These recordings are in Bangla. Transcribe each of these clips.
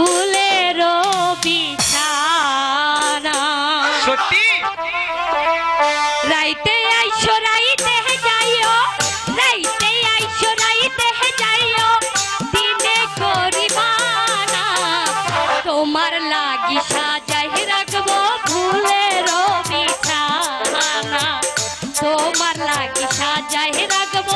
ফুলের বিছানা। সত্যি? রাইতে আইসো রাইতে যাইও রাইতে আইসো রাইতে যাইও দিনে করিবানা তোমার লাগি সাজাই রাখব ফুলের বিছানা। তোমার লাগি সাজাই রাখব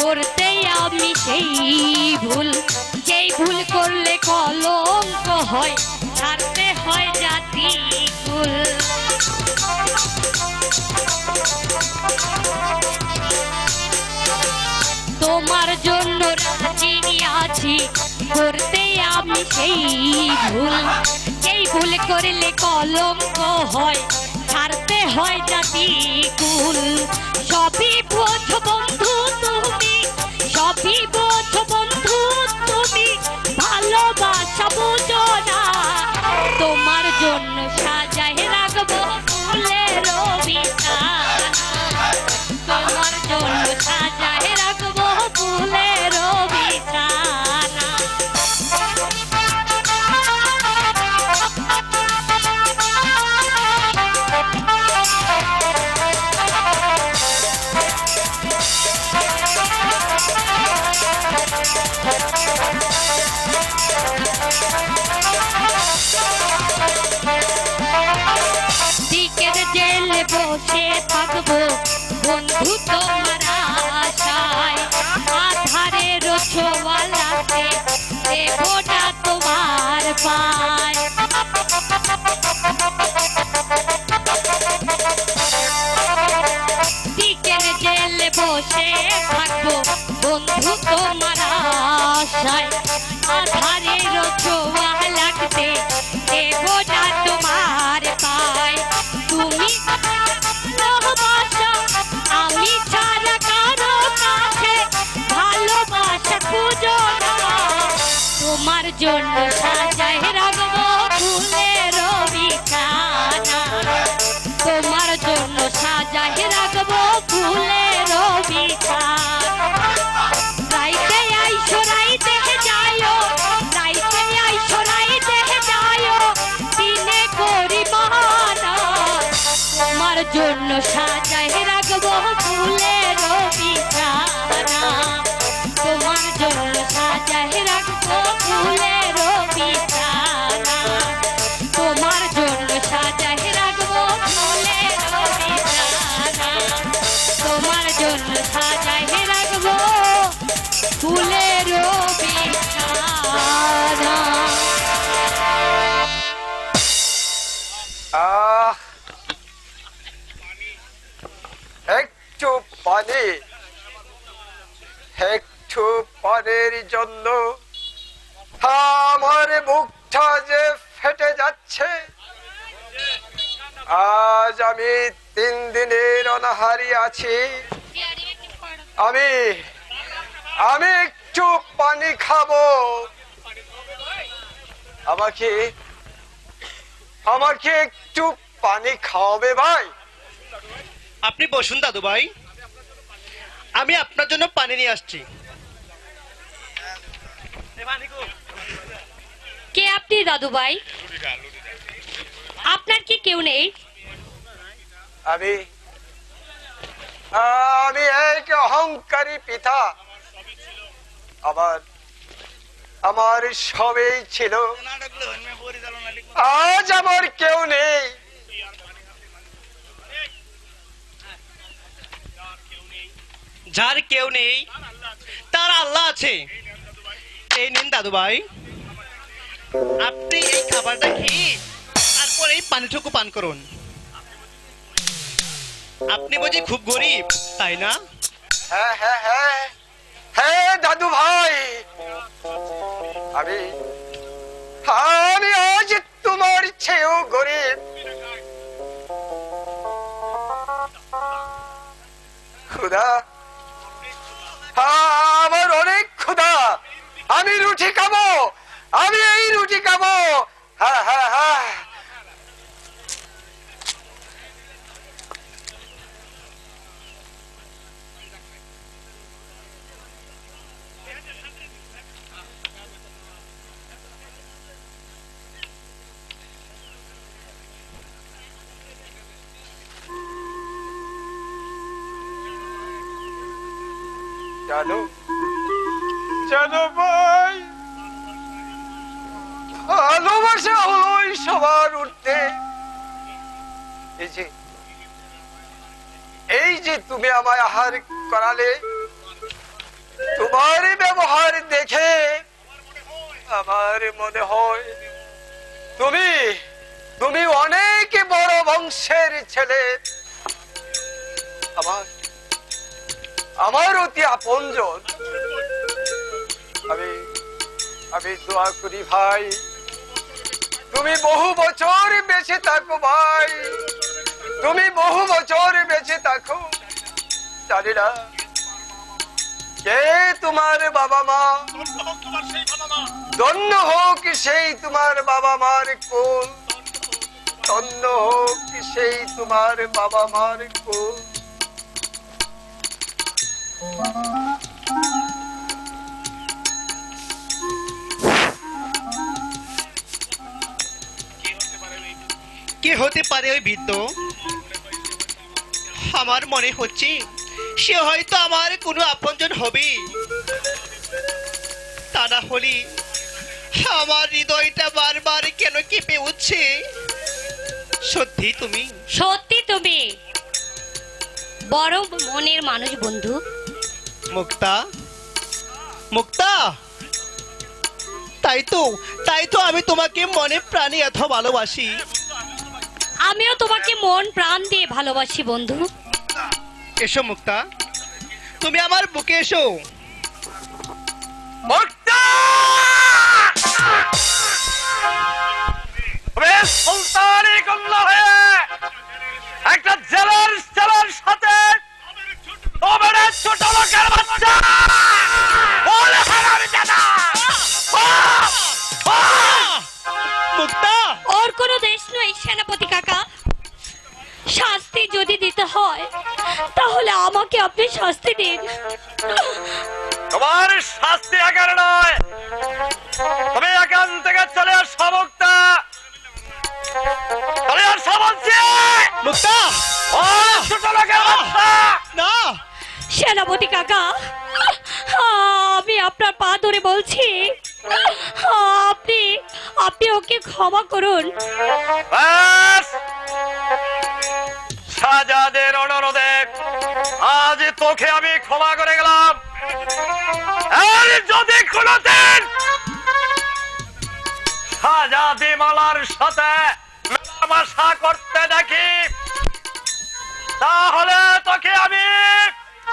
করতে আমি সেই ভুল। যেই ভুল করলে কলঙ্ক হয়, ছাড়তে হয় জাতি কুল। তোমার জন্য রাজি আছি, করতে আমি সেই ভুল। যেই ভুল করলে কলঙ্ক হয়, ছাড়তে হয় জাতি কুল। সবই বোঝ বন্ধু তুমি বন্ধু তোমার আশায়। আধারের ছোয়ালাতে দেবটা তোমার পায়। দিকের জেলে বসে থাকব বন্ধু তোমার আশায়। আধারের ছোয়া লাগতে দেবটা তোমার পায়। আমি ছাড়া কারও কাছে ভালোবাসা খুঁজো তোমার জন্য সাজাই রাখব তোমার জন্য সাজাই তোমার জন্য পানি একটু পানির জন্য আমার মুখটা যে ফেটে যাচ্ছে, আজ আমি তিন দিনের অনাহারি আছি। আমি আমি একটু পানি খাব। আমাকে আমাকে একটু পানি খাওয়াবে ভাই? আপনি বসুন দাদু ভাই আমি আপনার জন্য পানি নিয়ে আসছি। কে আপনি দাদু ভাই? আপনার কি কেউ নেই? আমি আমি এক অহংকারী পিতা। আমার আমার সবই ছিল। আজ আমার কেউ নেই। যার কেউ নেই, তার আল্লাহ আছে। এই নিন দাদু ভাই আপনি এই খাবারটা খেয়ে তারপর এই পানিটুকু পান করুন। আপনি বুঝি খুব গরিব, তাই না? দাদু ভাই আমি আমি আজ তোমার চেয়েও গরিব। খুদা আমার অনেক ক্ষুধা। আমি রুটি খাব। আমি এই রুটি খাব। হ্যাঁ হ্যাঁ হ্যাঁ জানো? জানো ভাই? ভালোবাসা হলোই সবার উঠতে এই যে এই যে তুমি আমায় আহার করালে, তোমার ব্যবহার দেখে আমার মনে হয় তুমি তুমি অনেক বড় বংশের ছেলে। আমার আমার অতি আপনজন। আমি আমি দোয়া করি ভাই। তুমি বহু বছর বেঁচে থাকো ভাই। তুমি বহু বছর বেঁচে থাকো। জানি না কে তোমার বাবা মা। ধন্য হোক সেই তোমার বাবা মার কোল। ধন্য হোক সেই তোমার বাবা মার কোল। কে হতে পারে ওই বৃদ্ধ? আমার মনে হচ্ছে সে হয়তো আমার কোনো আপনজন হবে। তা না হলে আমার হৃদয়টা বারবার কেন কেঁপে উঠছে? সত্যি তুমি? সত্যি তুমি। বড় মনের মানুষ বন্ধু মুক্তা। মুক্তা! তাই তো তাই তো আমি তোমাকে মনে প্রাণে এত ভালোবাসি। আমিও তোমাকে মন প্রাণ দিয়ে ভালোবাসি বন্ধু। এসো মুক্তা। তুমি আমার বুকে এসো। সেনাপতি কাকা, আমি আপনার পা ধরে বলছি, আপনি আপনি ওকে ক্ষমা করুন ব্যাস! শাহজাদের অনুরোধে আজ তোকে আমি ক্ষমা করে গেলাম আর যদি কোনদিন শাহজাদি মালার সাথে মেলামেশা করতে দেখি, তাহলে তোকে আমি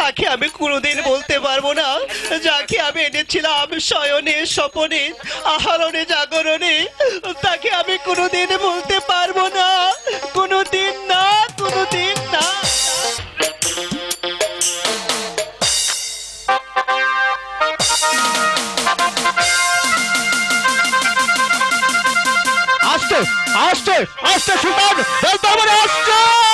তাকে আমি কোনোদিন বলতে পারব না। যাকে আমি এনেছিলাম শয়নে, স্বপনে, আহরণে, জাগরণে, তাকে আমি কোনোদিন বলতে পারব না। কোনোদিন না কোনোদিন না। আসছে আসছে আসছে সুলতান বলতে আমার আসছে!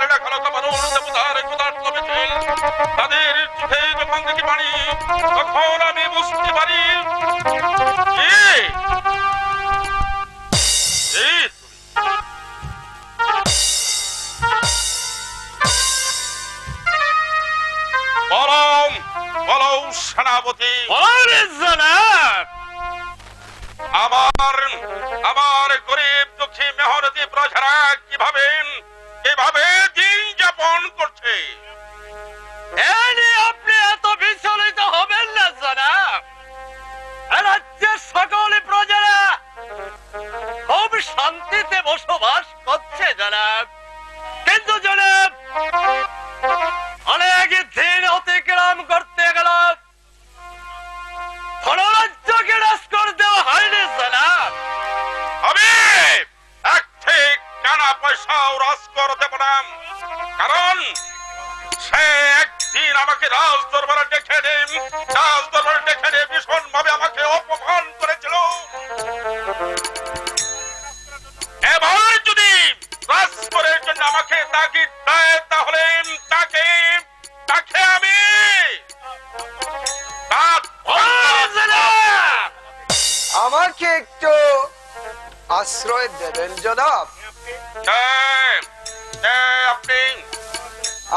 আশ্রয় জনাব।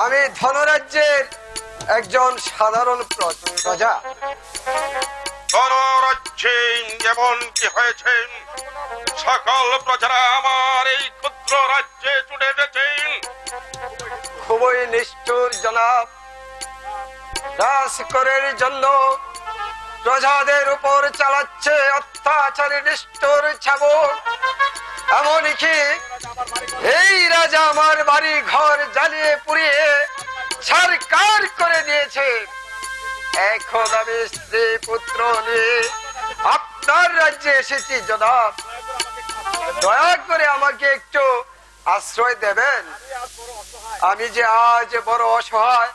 আমি ধনরাজ্যের একজন সাধারণ প্রজা। কোন রাজ্যে এমন কি হয়েছে সকল প্রজারা আমার এই ক্ষুদ্র রাজ্যে ছুটে এসেছেন খুবই নিষ্ঠুর জনাব। রাজকরের জন্য প্রজাদের উপর চালাচ্ছে অত্যাচারী নিষ্ঠুর ছাবক এমনকি এই রাজা আমার বাড়ি ঘর জ্বালিয়ে পুড়িয়ে সরকার করে দিয়েছে। এখন আমি স্ত্রী পুত্র নিয়ে আপনার রাজ্যে এসেছি, জনাব। দয়া করে আমাকে একটু আশ্রয় দেবেন। আমি যে আজ বড় অসহায়।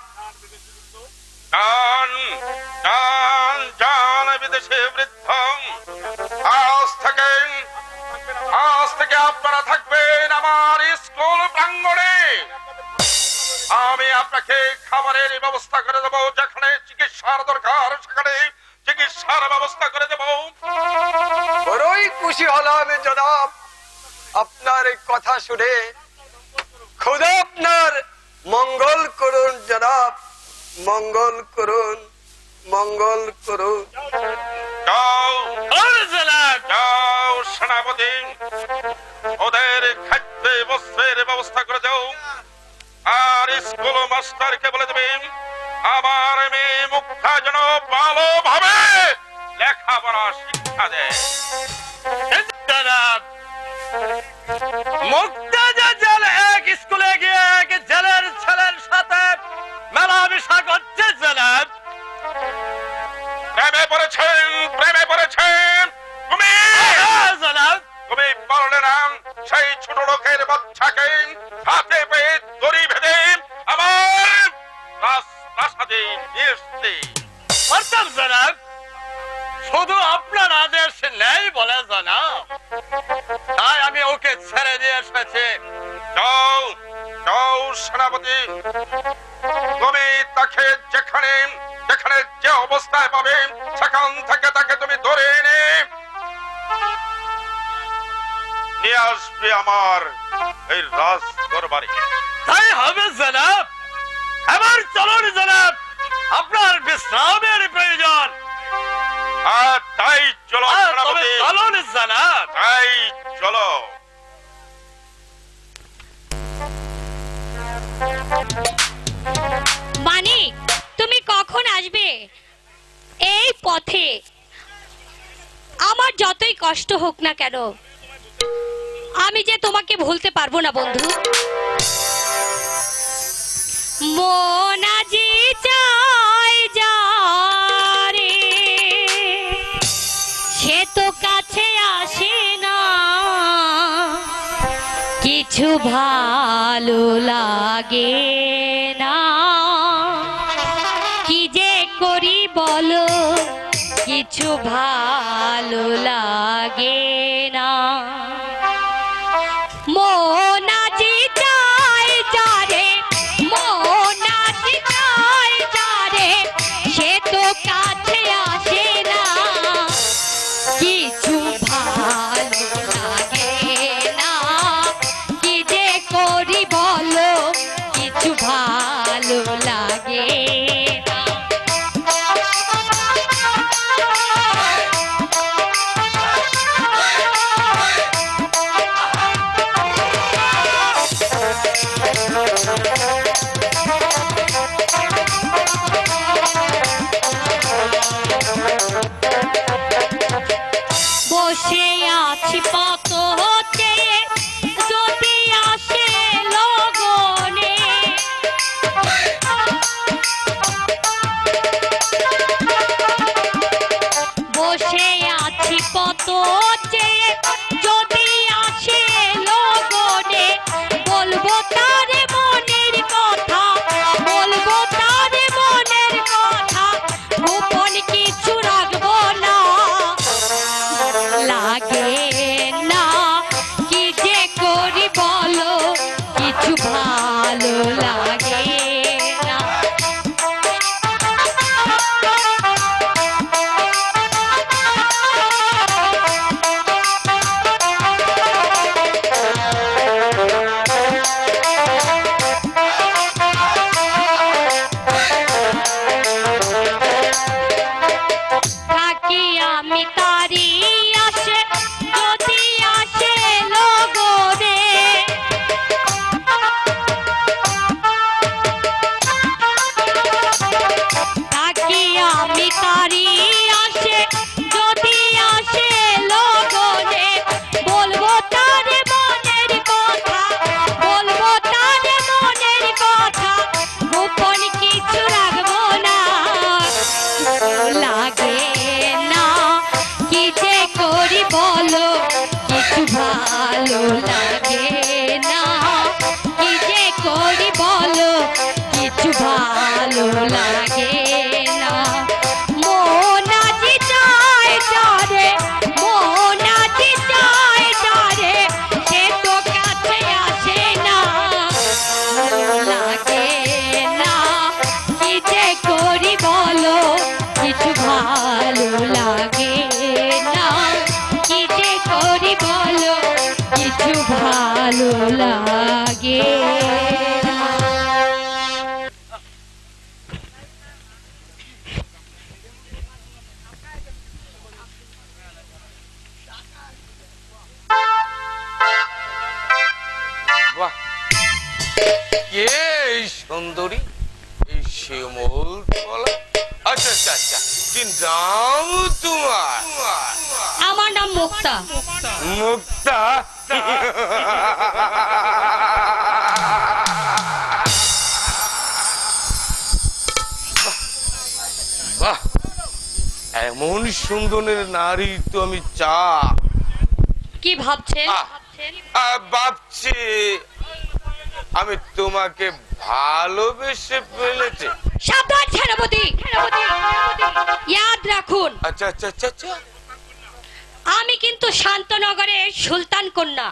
বিদেশে বৃদ্ধ আজ আজ থেকে আপনারা থাকবেন আমার স্কুল প্রাঙ্গণে। আমি আপনাকে খাবারের ব্যবস্থা করে দেবো যেখানে চিকিৎসার দরকার সেখানে চিকিৎসার ব্যবস্থা করে দেবো। বড়ই খুশি হলাম জনাব। আপনার এই কথা শুনে খুদা আপনার মঙ্গল করুন জনাব। মঙ্গল করুন মঙ্গল করুন। যাও। যাও। সেনাপতি, ওদের খাদ্যে, বস্ত্রের ব্যবস্থা করে দাও। আর স্কুল মাস্টারকে বলে দেবেন আমার মেয়ে মুখটা যেন ভালোভাবে লেখাপড়া শিক্ষা দেয়। জনাব যে অবস্থায় পাবে? সেখান থেকে তাকে তুমি ধরে এনে নিয়ে আসবে আমার এই রাজ দরবারে তাই হবে জনাব। এবার চলুন জনাব আপনার বিশ্রামের প্রয়োজন। তাই চলো সেনাপতি চলুন জনাব। তাই চলো। মানিক তুমি কখন আসবে? এই পথে। আমার যতই কষ্ট হোক না কেন, আমি যে তোমাকে ভুলতে পারব না, বন্ধু। মন আজি চায় যারে, সে তো কাছে আসে না। কিছু ভালো লাগে। কিছু ভালো লাগে লাগে না। কি যে করি কিছু ভালো লাগে মুক্তা। বাহ এমন সুন্দরের নারী তো আমি চা। কি ভাবছেন? ভাবছি আমি তোমাকে ভালোবেসে ফেলেছি। সাবধান সেনাপতি। ইয়াদ রাখুন আচ্ছা আচ্ছা আচ্ছা আচ্ছা। আমি কিন্তু শান্তনগরের সুলতান কন্যা।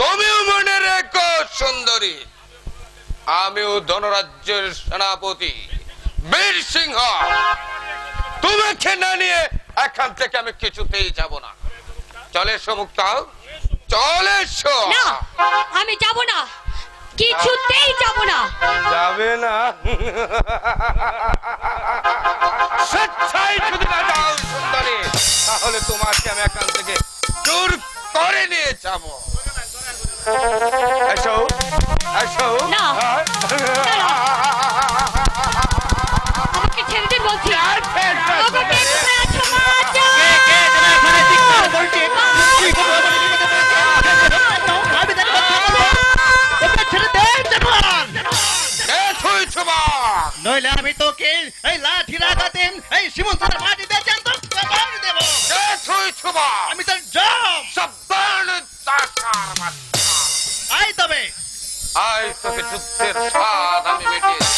তুমিও মনে রেখো সুন্দরী। আমিও ধনরাজ্যের সেনাপতি বীর সিংহ। তোমাকে না নিয়ে এখান থেকে আমি কিছুতেই যাব না। চলে এসো মুক্তা চলে এসো। না আমি যাব না। কিছুতেই যাব না। যাবে না। স্বেচ্ছায় যদি না যাব এসো এসো না। আমাকে ছেড়ে দিন বলছি? নইলে আমি তোকে এই লাঠি লাগাতে এই সীমন্তের মাটিতে দেব আমি স্বাদ আমি মেটিয়েছি